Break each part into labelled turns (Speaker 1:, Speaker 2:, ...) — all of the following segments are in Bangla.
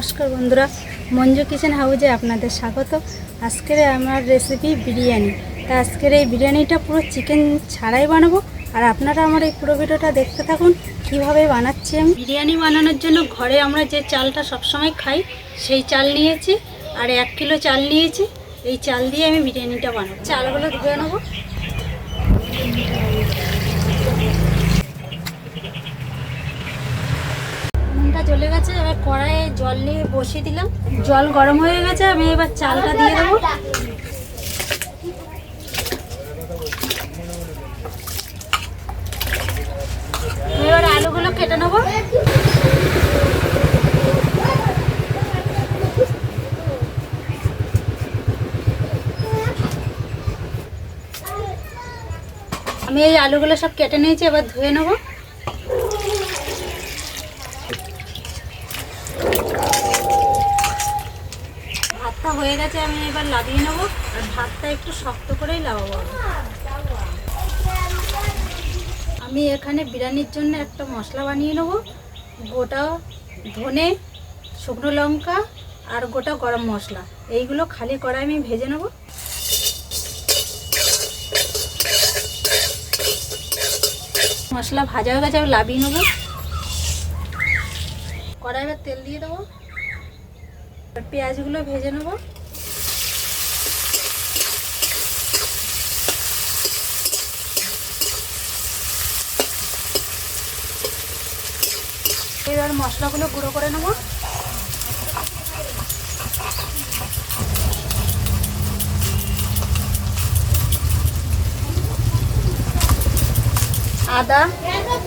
Speaker 1: নমস্কার বন্ধুরা, মঞ্জু কিচেন হাউজে আপনাদের স্বাগত। আজকের আমার রেসিপি বিরিয়ানি। তা আজকের এই বিরিয়ানিটা পুরো চিকেন ছাড়াই বানাবো। আর আপনারা আমার এই পুরো ভিডিওটা দেখতে থাকুন, কীভাবে বানাচ্ছি আমি। বিরিয়ানি বানানোর জন্য ঘরে আমরা যে চালটা সবসময় খাই, সেই চাল নিয়েছি, আর এক কিলো চাল নিয়েছি। এই চাল দিয়ে আমি বিরিয়ানিটা বানাবো। চালগুলো ধুয়ে নেব। জ্বলে গেছে, এবার কড়াইয়ে জল নিয়ে বসিয়ে দিলাম। জল গরম হয়ে গেছে, আমি এবার চালটা দিয়ে দেবো। এবার আলুগুলো কেটে নেব। আমি এই আলুগুলো সব কেটে নিয়েছি, এবার ধুয়ে নেব ভাতটা হয়ে গেছে, আমি এবার লাগিয়ে নেব। আর ভাতটা একটু শক্ত করেই লাগাবো আমি। এখানে বিরিয়ানির জন্য একটা মশলা বানিয়ে নেব। গোটা ধনে, শুকনো লঙ্কা আর গোটা গরম মশলা। এইগুলো খালি কড়াই আমি ভেজে নেব। মশলা ভাজা হয়ে গেছে, আমি লাভিয়ে নেব। কড়াই এবার তেল দিয়ে দেবো। পেঁয়াজগুলো ভেজে নেব। এবার মশলাগুলো গুঁড়ো করে নেব। আদা,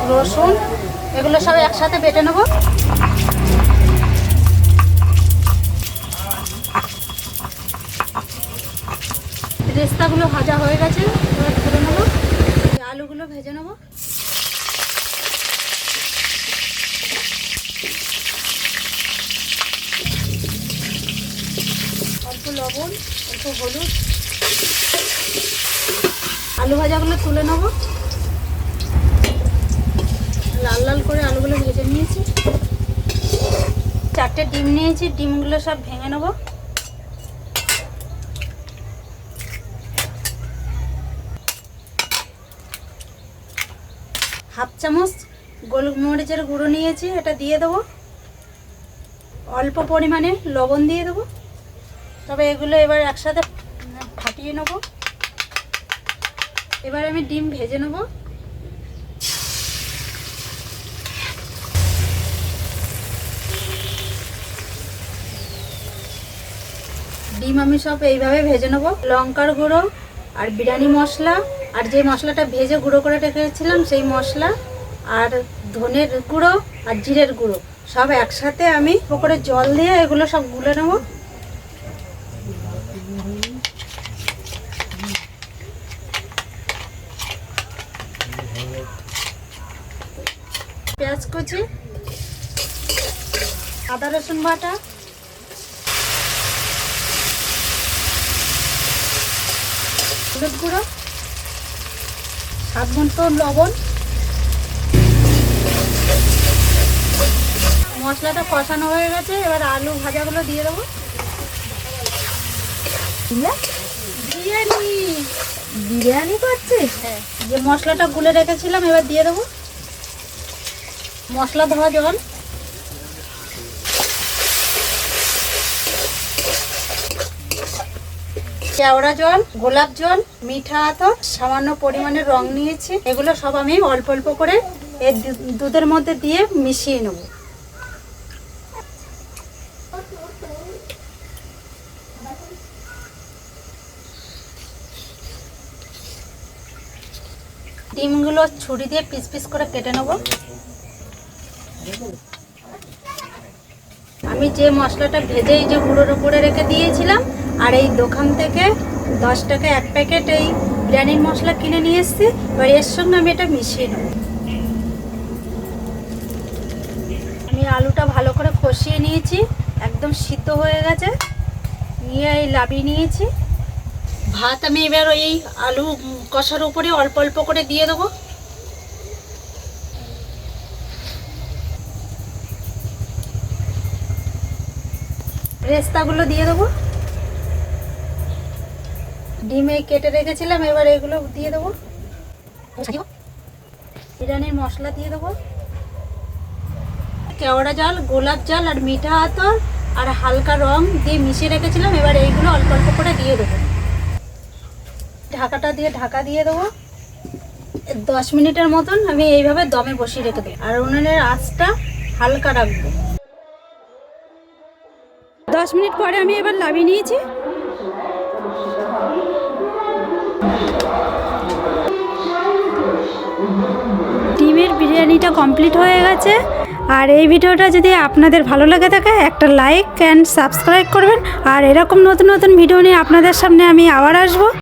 Speaker 1: রসুন, এগুলো সব একসাথে বেটে নেব। রেস্তাগুলো ভাজা হয়ে গেছে, এবার তুলে নেব। আলুগুলো ভেজে নেব। অল্প লবণ, অল্প হলুদ। আলু ভাজাগুলো তুলে নেব। লাল লাল করে আলুগুলো ভেজে নিয়েছি। চারটে ডিম নিয়েছি, ডিমগুলো সব ভেঙে নেব। হাফ চামচ গোলমরিচের গুঁড়ো নিয়েছি, এটা দিয়ে দেবো। অল্প পরিমাণে লবণ দিয়ে দেবো। তবে এগুলো এবার একসাথে ফাটিয়ে নেব। এবার আমি ডিম ভেজে নেব। ডিম আমি সব এইভাবে ভেজে নেব। লঙ্কার গুঁড়ো আর বিরিয়ানি মশলা আর যে মশলাটা ভেজে গুঁড়ো করে রেখেছিলাম, সেই মশলা আর ধনের গুঁড়ো আর জিরের গুঁড়ো সব একসাথে আমি করে জল দিয়ে এগুলো সব গুলে নেব। পেঁয়াজ কুচি, আদা রসুন বাটা, হলুদ গুঁড়ো স্বাদ মতো লবণ। মশলাটা কষানো হয়ে গেছে এবার আলু ভাজাগুলো দিয়ে দেবো। বিরিয়ানি।
Speaker 2: বিরিয়ানি করছিস
Speaker 1: হ্যাঁ যে মশলাটা গুলে রেখেছিলাম এবার দিয়ে দেবো। মশলা ধোয়া জল। কেওড়া জল, গোলাপ জল, মিঠা আতর সামান্য পরিমাণে রং নিয়েছি। এগুলো সব আমি অল্প অল্প করে এর দুধের মধ্যে দিয়ে মিশিয়ে নেব। ডিমগুলো ছুরি দিয়ে পিস পিস করে কেটে নেব। আমি যে মশলাটা ভেজে এই যে গুঁড়োর উপরে রেখে দিয়েছিলাম আর এই দোকান থেকে দশ টাকা এক প্যাকেট এই বিরিয়ানির মশলা কিনে নিয়ে এসেছি। এবার এর সঙ্গে আমি এটা মিশিয়ে নেব। আমি আলুটা ভালো করে কষিয়ে নিয়েছি, একদম সিদ্ধ হয়ে গেছে। নিয়ে এই লাবিয়ে নিয়েছি। ভাত আমি এবার ওই আলু কষার উপরে অল্প অল্প করে দিয়ে দেবো। রেস্তাগুলো দিয়ে দেবো। ডিমে কেটে রেখেছিলাম, এবার এগুলো দিয়ে দেবো। বিরিয়ানির মশলা দিয়ে দেবো। কেওড়া জল, গোলাপ জল আর মিঠা আতর আর হালকা রং দিয়ে মিশিয়ে রেখেছিলাম, এবার এইগুলো অল্প অল্প করে দিয়ে দেবো। ঢাকাটা দিয়ে ঢাকা দিয়ে দেবো। দশ মিনিটের মতন আমি এইভাবে দমে বসিয়ে রেখে দেবো। আর উনুনের আঁচটা হালকা রাখব। দশ মিনিট পরে আমি এবার লাভিয়ে নিয়েছি। ডিমের বিরিয়ানিটা কমপ্লিট হয়ে গেছে। আর এই ভিডিওটা যদি আপনাদের ভালো লাগে থাকে, একটা লাইক অ্যান্ড সাবস্ক্রাইব করবেন। আর এরকম নতুন নতুন ভিডিও নিয়ে আপনাদের সামনে আমি আবার আসব।